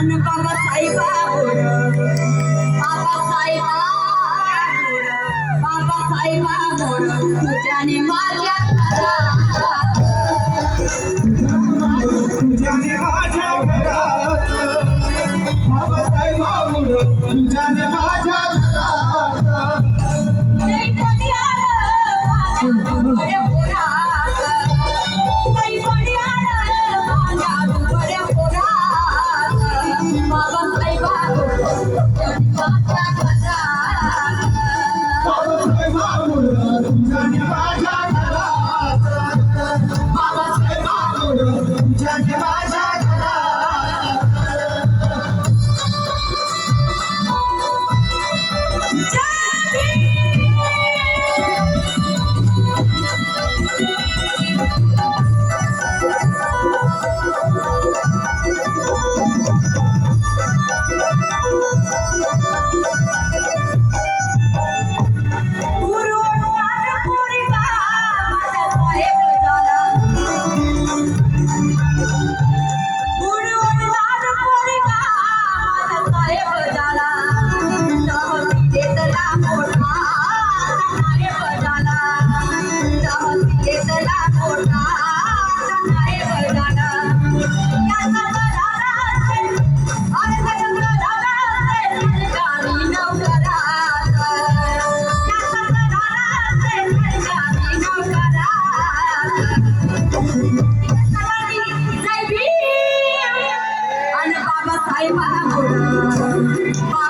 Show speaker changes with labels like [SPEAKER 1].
[SPEAKER 1] अन बाबा
[SPEAKER 2] साहेब बाबा साहेब बाबा साहेब तुझ्याने माझ्या तुझ्याने माझ्या
[SPEAKER 1] बाबा साहेब तुझ्याने ไป
[SPEAKER 2] บ้าง